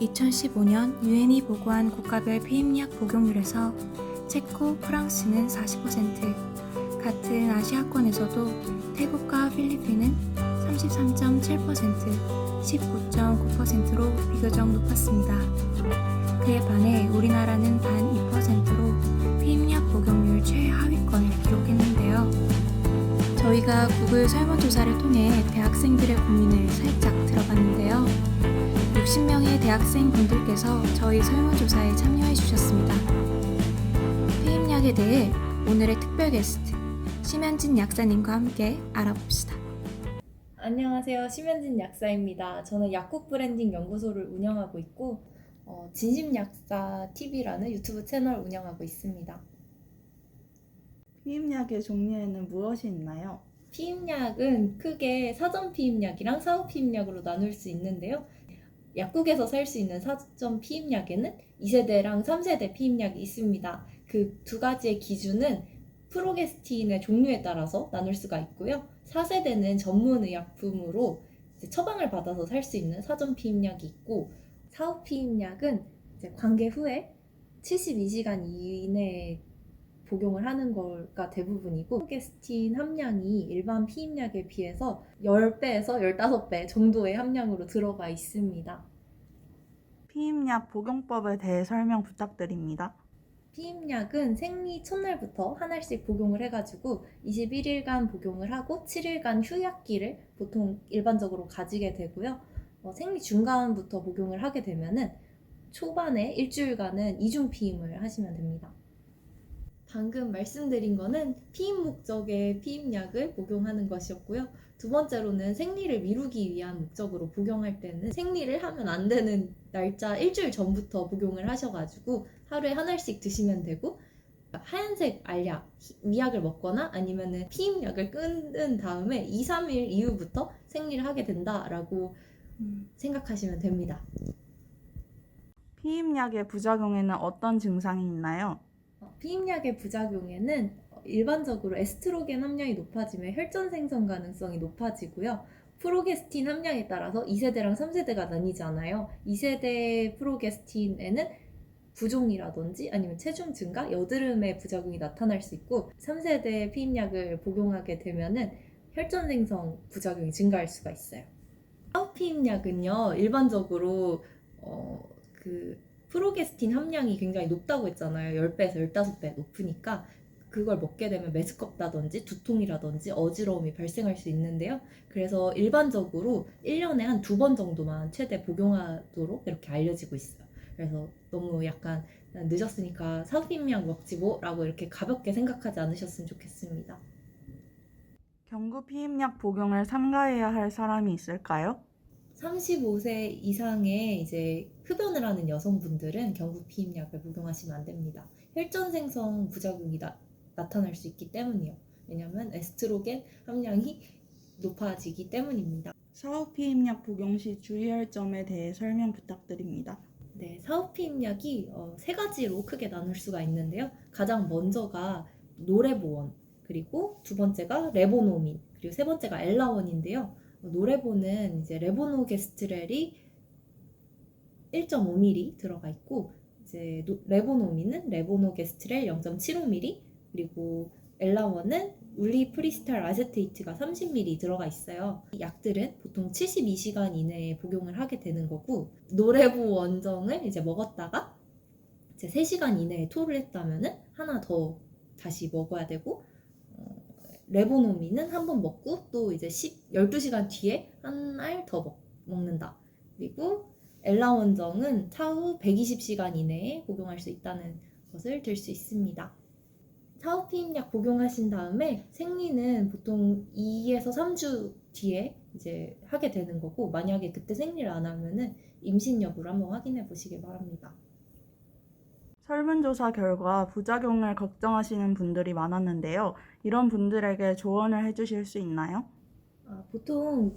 (2015년) 유엔이 보고한 국가별 피임약 복용률에서 체코, 프랑스는 (40%) 같은 아시아권에서도 태국과 필리핀은 (33.7%) (19.9%로 비교적 높았습니다. 그에 반해 우리나라는 단 (2%로) 피임약 복용률 최하위권을 기록했는데요. 저희가 구글 설문조사를 통해 대학생들의 고민을 살짝 들어봤는데요. 60명의 대학생 분들께서 저희 설문조사에 참여해 주셨습니다. 피임약에 대해 오늘의 특별 게스트 심현진 약사님과 함께 알아봅시다. 안녕하세요. 심현진 약사입니다. 저는 약국 브랜딩 연구소를 운영하고 있고 어, 진심약사 TV라는 유튜브 채널 운영하고 있습니다. 피임약의 종류에는 무엇이 있나요? 피임약은 크게 사전 피임약이랑 사후 피임약으로 나눌 수 있는데요. 약국에서 살 수 있는 사전 피임약에는 2세대랑 3세대 피임약이 있습니다. 그 두 가지의 기준은 프로게스틴의 종류에 따라서 나눌 수가 있고요. 4세대는 전문 의약품으로 처방을 받아서 살 수 있는 사전 피임약이 있고 사후 피임약은 관계 후에 72시간 이내에 복용을 하는 거가 대부분이고 프로게스틴 함량이 일반 피임약에 비해서 10배에서 15배 정도의 함량으로 들어가 있습니다. 피임약 복용법에 대해 설명 부탁드립니다. 피임약은 생리 첫날부터 하나씩 복용을 해가지고 21일간 복용을 하고 7일간 휴약기를 보통 일반적으로 가지게 되고요. 어, 생리 중간부터 복용을 하게 되면은 초반에 일주일간은 이중 피임을 하시면 됩니다. 방금 말씀드린 거는 피임 목적의 피임약을 복용하는 것이었고요. 두 번째로는 생리를 미루기 위한 목적으로 복용할 때는 생리를 하면 안 되는 날짜 일주일 전부터 복용을 하셔가지고 하루에 한 알씩 드시면 되고 하얀색 알약, 위약을 먹거나 아니면은 피임약을 끊은 다음에 2, 3일 이후부터 생리를 하게 된다라고 생각하시면 됩니다. 피임약의 부작용에는 어떤 증상이 있나요? 어, 피임약의 부작용에는 일반적으로 에스트로겐 함량이 높아지면 혈전 생성 가능성이 높아지고요. 프로게스틴 함량에 따라서 2세대랑 3세대가 나뉘잖아요. 2세대 프로게스틴에는 부종이라든지 아니면 체중 증가, 여드름의 부작용이 나타날 수 있고 3세대 피임약을 복용하게 되면은 혈전 생성 부작용이 증가할 수가 있어요. 사후 피임약은요 일반적으로 어, 그 프로게스틴 함량이 굉장히 높다고 했잖아요. 10배에서 15배 높으니까 그걸 먹게 되면 메스껍다든지 두통이라든지 어지러움이 발생할 수 있는데요. 그래서 일반적으로 1년에 한 두 번 정도만 최대 복용하도록 이렇게 알려지고 있어요. 그래서 너무 약간 난 늦었으니까 사후피임약 먹지 뭐라고 이렇게 가볍게 생각하지 않으셨으면 좋겠습니다. 경구 피임약 복용을 삼가해야 할 사람이 있을까요? 35세 이상의 이제 흡연을 하는 여성분들은 경구 피임약을 복용하시면 안 됩니다. 혈전 생성 부작용이 나, 나타날 수 있기 때문이요. 왜냐하면 에스트로겐 함량이 높아지기 때문입니다. 사후 피임약 복용 시 주의할 점에 대해 설명 부탁드립니다. 네, 사후 피임약이 어, 세 가지로 크게 나눌 수가 있는데요. 가장 먼저가 노레보원, 그리고 두 번째가 레보노민, 그리고 세 번째가 엘라원인데요. 어, 노레보는 이제 레보노 게스트렐이 1.5ml 들어가 있고 이제 노- 레보노민은 레보노 게스트렐 0.75ml 그리고 엘라원은 울리 프리스탈 아세테이트가 30ml 들어가 있어요. 이 약들은 보통 72시간 이내에 복용을 하게 되는 거고 노레보 원정을 이제 먹었다가 이제 3시간 이내에 토를 했다면은 하나 더 다시 먹어야 되고 어, 레보노민은 한번 먹고 또 이제 10, 12시간 뒤에 한 알 더 먹는다. 그리고 엘라 원정은 차후 120시간 이내에 복용할 수 있다는 것을 들 수 있습니다. 피임약 복용하신 다음에 생리는 보통 2에서 3주 뒤에 이제 하게 되는 거고 만약에 그때 생리를 안 하면은 임신 여부를 한번 확인해 보시길 바랍니다. 설문조사 결과 부작용을 걱정하시는 분들이 많았는데요. 이런 분들에게 조언을 해주실 수 있나요? 아, 보통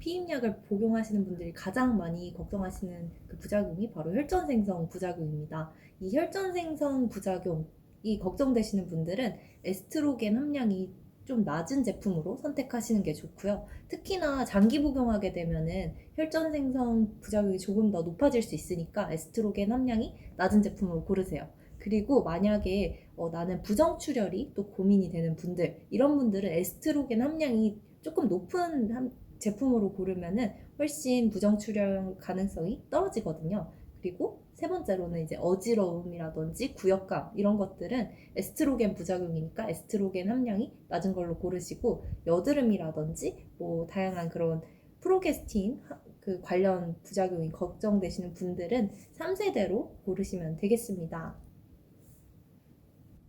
피임약을 복용하시는 분들이 가장 많이 걱정하시는 그 부작용이 바로 혈전 생성 부작용입니다. 이 혈전 생성 부작용이 걱정되시는 분들은 에스트로겐 함량이 좀 낮은 제품으로 선택하시는 게 좋고요. 특히나 장기 복용하게 되면은 혈전 생성 부작용이 조금 더 높아질 수 있으니까 에스트로겐 함량이 낮은 제품으로 고르세요. 그리고 만약에 어, 나는 부정출혈이 또 고민이 되는 분들 이런 분들은 에스트로겐 함량이 조금 높은 함- 제품으로 고르면은 훨씬 부정출혈 가능성이 떨어지거든요. 그리고 세 번째로는 이제 어지러움이라든지 구역감 이런 것들은 에스트로겐 부작용이니까 에스트로겐 함량이 낮은 걸로 고르시고 여드름이라든지 뭐 다양한 그런 프로게스틴 하- 그 관련 부작용이 걱정되시는 분들은 3세대로 고르시면 되겠습니다.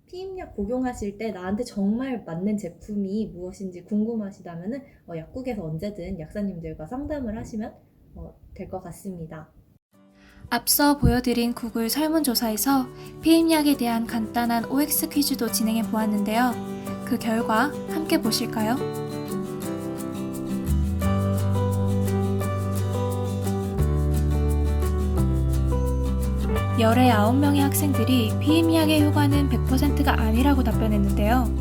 피임약 복용하실 때 나한테 정말 맞는 제품이 무엇인지 궁금하시다면 어, 약국에서 언제든 약사님들과 상담을 하시면 어, 될것 같습니다. 앞서 보여드린 구글 설문조사에서 피임약에 대한 간단한 OX 퀴즈도 진행해 보았는데요. 그 결과 함께 보실까요? 열의 9명의 학생들이 피임약의 효과는 100%가 아니라고 답변했는데요.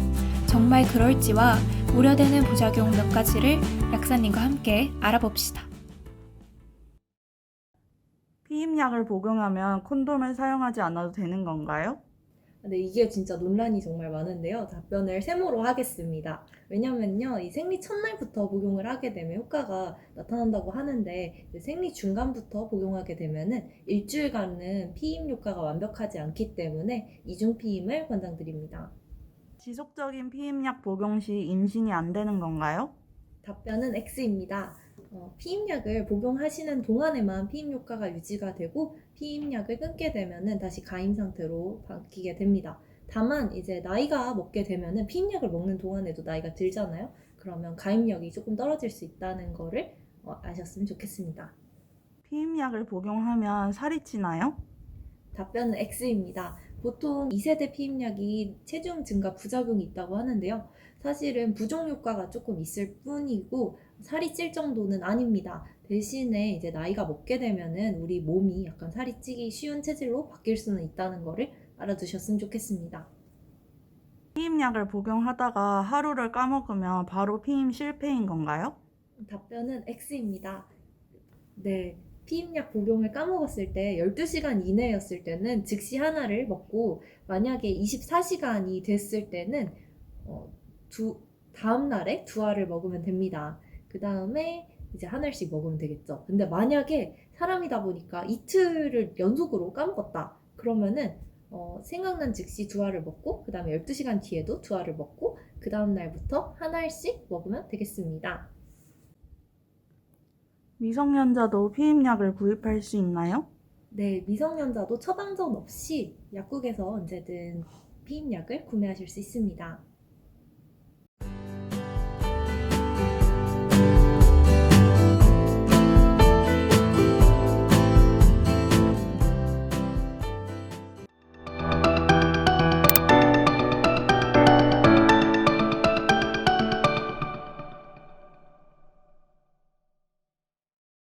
정말 그럴지와 우려되는 부작용 몇 가지를 약사님과 함께 알아봅시다. 피임약을 복용하면 콘돔을 사용하지 않아도 되는 건가요? 근데 이게 진짜 논란이 정말 많은데요. 답변을 세모로 하겠습니다. 왜냐면요, 이 생리 첫날부터 복용을 하게 되면 효과가 나타난다고 하는데, 생리 중간부터 복용하게 되면은 일주일간은 피임 효과가 완벽하지 않기 때문에 이중 피임을 권장드립니다. 지속적인 피임약 복용 시 임신이 안 되는 건가요? 답변은 X입니다. 어, 피임약을 복용하시는 동안에만 피임 효과가 유지가 되고 피임약을 끊게 되면은 다시 가임 상태로 바뀌게 됩니다. 다만 이제 나이가 먹게 되면은 피임약을 먹는 동안에도 나이가 들잖아요. 그러면 가임력이 조금 떨어질 수 있다는 거를 어, 아셨으면 좋겠습니다. 피임약을 복용하면 살이 찌나요? 답변은 X입니다. 보통 2세대 피임약이 체중 증가 부작용이 있다고 하는데요. 사실은 부종 효과가 조금 있을 뿐이고 살이 찔 정도는 아닙니다. 대신에 이제 나이가 먹게 되면은 우리 몸이 약간 살이 찌기 쉬운 체질로 바뀔 수는 있다는 거를 알아두셨으면 좋겠습니다. 피임약을 복용하다가 하루를 까먹으면 바로 피임 실패인 건가요? 답변은 X입니다. 네. 피임약 복용을 까먹었을 때 12시간 이내였을 때는 즉시 하나를 먹고 만약에 24시간이 됐을 때는 어, 두 다음 날에 두 알을 먹으면 됩니다. 그 다음에 이제 한 알씩 먹으면 되겠죠. 근데 만약에 사람이다 보니까 이틀을 연속으로 까먹었다. 그러면은 어, 생각난 즉시 두 알을 먹고 그 다음에 12시간 뒤에도 두 알을 먹고 그 다음 날부터 한 알씩 먹으면 되겠습니다. 미성년자도 피임약을 구입할 수 있나요? 네, 미성년자도 처방전 없이 약국에서 언제든 피임약을 구매하실 수 있습니다.